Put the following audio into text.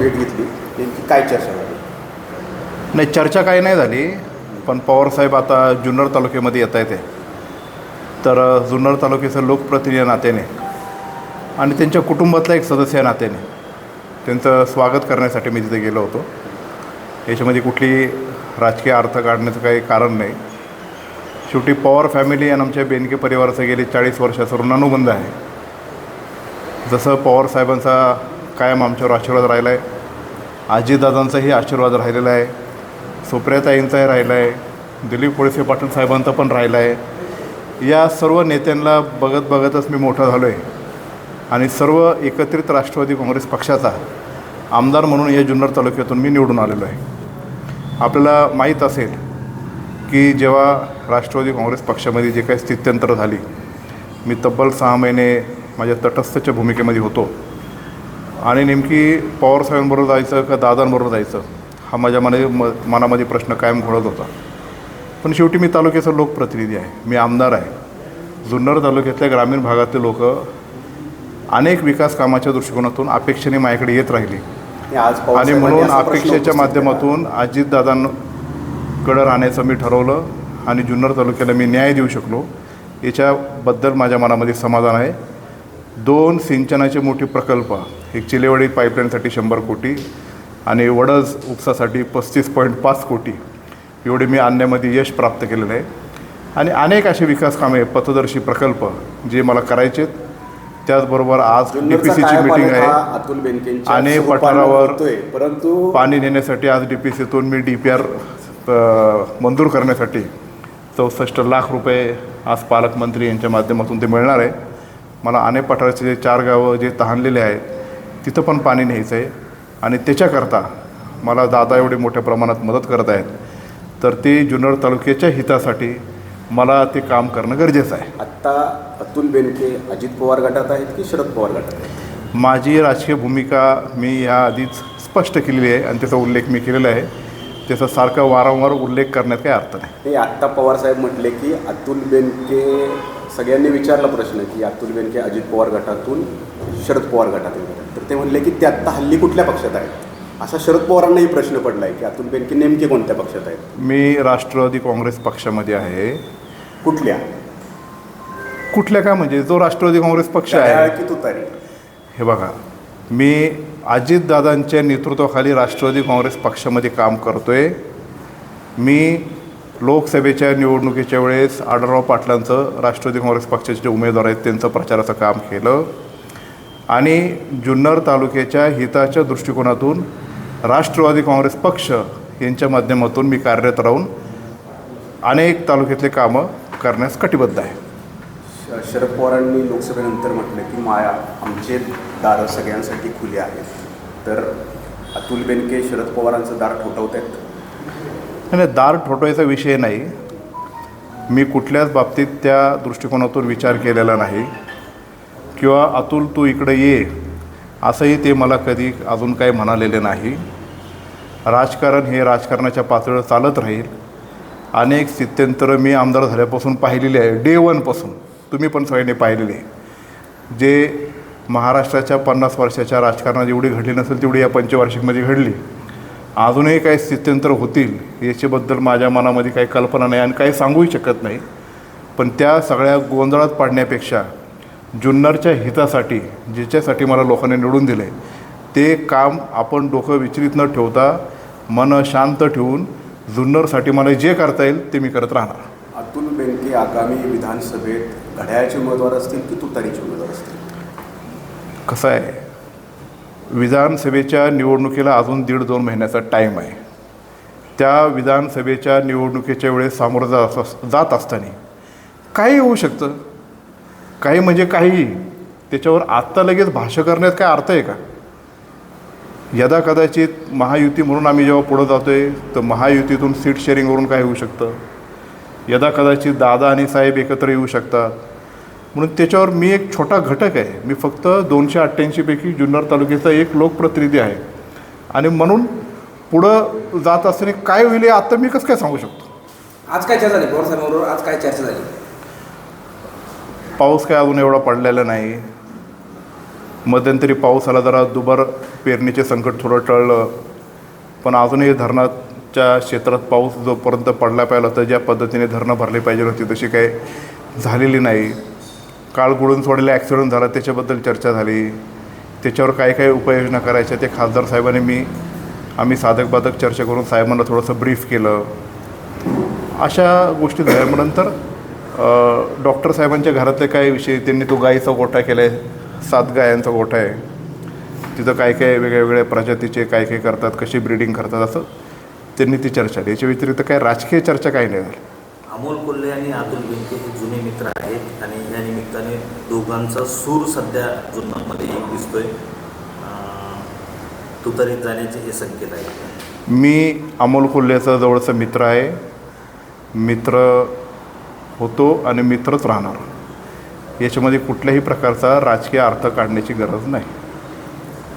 भेट घेतली. त्यांची काय चर्चा झाली? नाही चर्चा काही नाही झाली. पण पवारसाहेब आता जुन्नर तालुक्यामध्ये येत आहेत तर जुन्नर तालुक्याचं लोकप्रतिनिधी नात्याने आणि त्यांच्या कुटुंबातला एक सदस्य या नात्याने त्यांचं स्वागत करण्यासाठी मी तिथे गेलो होतो. याच्यामध्ये कुठली राजकीय अर्थ काढण्याचं काही कारण नाही. शेवटी पवार फॅमिली आणि आमच्या बेनके परिवाराचं गेली चाळीस वर्षाचा ऋणानुबंध आहे. जसं पवार साहेबांचा कायम आमच्यावर आशीर्वाद राहिला आहे आजीदादांचाही आशीर्वाद राहिलेला आहे. सुप्रियाताईंचाही राहिला आहे दिलीप कोळसे पाटील साहेबांचा पण राहिला आहे या सर्व नेत्यांना बघत बघतच मी मोठा झालो आहे आणि सर्व एकत्रित राष्ट्रवादी काँग्रेस पक्षाचा आमदार म्हणून या जुन्नर तालुक्यातून मी निवडून आलेलो आहे. आपल्याला माहीत असेल की जेव्हा राष्ट्रवादी काँग्रेस पक्षामध्ये जे काही स्थित्यंतर झाली मी तब्बल सहा महिने माझ्या तटस्थच्या भूमिकेमध्ये होतो. आणि नेमकी पवारसाहेबांबरोबर जायचं का दादांबरोबर जायचं हा माझ्या मना म मनामध्ये प्रश्न कायम घोळत होता. पण शेवटी मी तालुक्याचा लोकप्रतिनिधी आहे. मी आमदार आहे. जुन्नर तालुक्यातल्या ग्रामीण भागातले लोक अनेक विकास कामाच्या दृष्टिकोनातून अपेक्षेने माझ्याकडे येत राहिली. आणि म्हणून अपेक्षेच्या माध्यमातून अजितदादांकडं राहण्याचं मी ठरवलं आणि जुन्नर तालुक्याला मी न्याय देऊ शकलो. याच्याबद्दल माझ्या मनामध्ये समाधान आहे. दोन सिंचनाचे मोठे प्रकल्प एक चिलेवाडी पाईपलाईनसाठी शंभर कोटी आणि वडज उपसासाठी पस्तीस पॉईंट पाच कोटी. एवढे मी आणण्यामध्ये यश प्राप्त केलेलं आहे. आणि अनेक असे विकास कामे पथदर्शी प्रकल्प जे मला करायचे आहेत. त्याचबरोबर आज डी पी सीची मिटिंग आहे. आणि पठारावर परंतु पाणी नेण्यासाठी आज डी पी सीतून मी डी पी आर मंजूर करण्यासाठी चौसष्ट लाख रुपये आज पालकमंत्री यांच्या माध्यमातून ते मिळणार आहे. मला अनेक पठाराचे जे चार गावं जे तहानलेले आहेत तिथं पण पाणी न्यायचं आहे. आणि त्याच्याकरता मला दादा एवढे मोठ्या प्रमाणात मदत करत आहेत. तर ते जुन्नर तालुक्याच्या हितासाठी मला ते काम करणं गरजेचं आहे. आत्ता अतुल बेनके अजित पवार गटात आहेत की शरद पवार गटात आहेत? माझी राजकीय भूमिका मी या आधीच स्पष्ट केलेली आहे आणि त्याचा उल्लेख मी केलेला आहे. त्याचा सारखा वारंवार उल्लेख करण्यात काही अर्थ नाही. हे आत्ता पवारसाहेब म्हटले की अतुल बेनके सगळ्यांनी विचारला प्रश्न की अतुल बेनके अजित पवार गटातून शरद पवार गटातून. ते म्हणले की ते आत्ता हल्ली कुठल्या पक्षात आहेत? असा शरद पवारांनाही प्रश्न पडला आहे की अतुल बेनके नेमके कोणत्या पक्षात आहेत? मी राष्ट्रवादी काँग्रेस पक्षामध्ये आहे. कुठल्या? कुठल्या काय म्हणजे? जो राष्ट्रवादी काँग्रेस पक्ष आहे. की तुतारी? हे बघा मी अजितदादांच्या नेतृत्वाखाली राष्ट्रवादी काँग्रेस पक्षामध्ये काम करतोय. मी लोकसभेच्या निवडणुकीच्या वेळेस आढळराव पाटलांचं राष्ट्रवादी काँग्रेस पक्षाचे जे उमेदवार आहेत त्यांचं प्रचाराचं काम केलं. आणि जुन्नर तालुक्याच्या हिताच्या दृष्टिकोनातून राष्ट्रवादी काँग्रेस पक्ष यांच्या माध्यमातून मी कार्यरत राहून अनेक तालुक्यातले कामं करण्यास कटिबद्ध आहे. श- शरद पवारांनी लोकसभेनंतर म्हटलं की माया आमचे दार सगळ्यांसाठी खुले आहेत. तर अतुल बेनके शरद पवारांचं दार ठोठवत आहेत. नाही दार ठोठवायचा विषय नाही. मी कुठल्याच बाबतीत त्या दृष्टिकोनातून विचार केलेला नाही. किंवा अतुल तू इकडे ये असंही ते मला कधी अजून काही म्हणालेले नाही. राजकारण हे राजकारणाच्या पातळीवर चालत राहील. अनेक स्थित्यंतरं मी आमदार झाल्यापासून पाहिलेली आहे. डे वनपासून तुम्ही पण सगळ्यांनी पाहिलेले आहे. जे महाराष्ट्राच्या पन्नास वर्षाच्या राजकारणात एवढी घडली नसेल तेवढी या पंचवार्षिकमध्ये घडली. अजूनही काही स्थित्यंतर होतील याच्याबद्दल माझ्या मनामध्ये काही कल्पना नाही आणि काही सांगूही शकत नाही. पण त्या सगळ्या गोंधळात पाडण्यापेक्षा जुन्नरच्या हितासाठी ज्याच्यासाठी मला लोकांनी निवडून दिले ते काम आपण डोकं विचलित न ठेवता मन शांत ठेवून जुन्नरसाठी मला जे करता येईल ते मी करत राहणार. अतुल बेनके आगामी विधानसभेत घड्याळचे उमेदवार असतील की तुतारीचे उमेदवार असतील? कसं आहे? विधानसभेच्या निवडणुकीला अजून दीड दोन महिन्याचा टाईम आहे. त्या विधानसभेच्या निवडणुकीच्या वेळेस सामोरं जात जात असताना काही होऊ शकतं. काही म्हणजे काही त्याच्यावर आत्ता लगेच भाष्य करण्यात काय अर्थ आहे का? यदा कदाचित महायुती म्हणून आम्ही जेव्हा पुढं जातो आहे तर महायुतीतून सीट शेअरिंगवरून काय होऊ शकतं? यदा कदाचित दादा आणि साहेब एकत्र येऊ शकतात. म्हणून त्याच्यावर मी एक छोटा घटक आहे. मी फक्त दोनशे अठ्ठ्याऐंशीपैकी जुन्नर तालुक्याचा एक लोकप्रतिनिधी आहे. आणि म्हणून पुढं जात असताना काय होईल आत्ता मी कसं काय सांगू शकतो? आज काय चर्चा झाली? पवार साहेबांबरोबर आज काय चर्चा झाली? पाऊस काय अजून एवढा पडलेला नाही. मध्यंतरी पाऊस आला जरा दुबार पेरणीचे संकट थोडं टळलं. पण अजूनही धरणाच्या क्षेत्रात पाऊस जोपर्यंत पडला पाहिजे होता ज्या पद्धतीने धरणं भरली पाहिजे होती तशी काही झालेली नाही. काळ गुळून सोडलेला ॲक्सिडेंट झाला त्याच्याबद्दल चर्चा झाली. त्याच्यावर काय काय उपाययोजना करायच्या ते खासदार साहेबांनी मी आम्ही साधक बाधक चर्चा करून साहेबांना थोडंसं ब्रीफ केलं. अशा गोष्टी झाल्या डॉक्टर साहेबांच्या घरातले काय विषय त्यांनी तो गाईचा गोठा केला आहे सात गायांचा गोठा आहे. तिथं काय काय वेगळ्या वेगळ्या प्रजातीचे काय काय करतात कशी ब्रीडिंग करतात असं त्यांनी ती चर्चा याच्या व्यतिरिक्त काय राजकीय चर्चा काही नाही झाली. अमोल कोल्हे आणि अतुल बेनके हे जुने मित्र आहेत आणि या निमित्ताने दोघांचा सूर सध्या जुन्नरमध्ये एक दिसतोय. तुतारीत जाण्याचे हे संकेत आहेत. मी अमोल कोल्हेचा जवळचा मित्र आहे. मित्र होतो आणि मित्रच राहणार. याच्यामध्ये कुठल्याही प्रकारचा राजकीय अर्थ काढण्याची गरज नाही.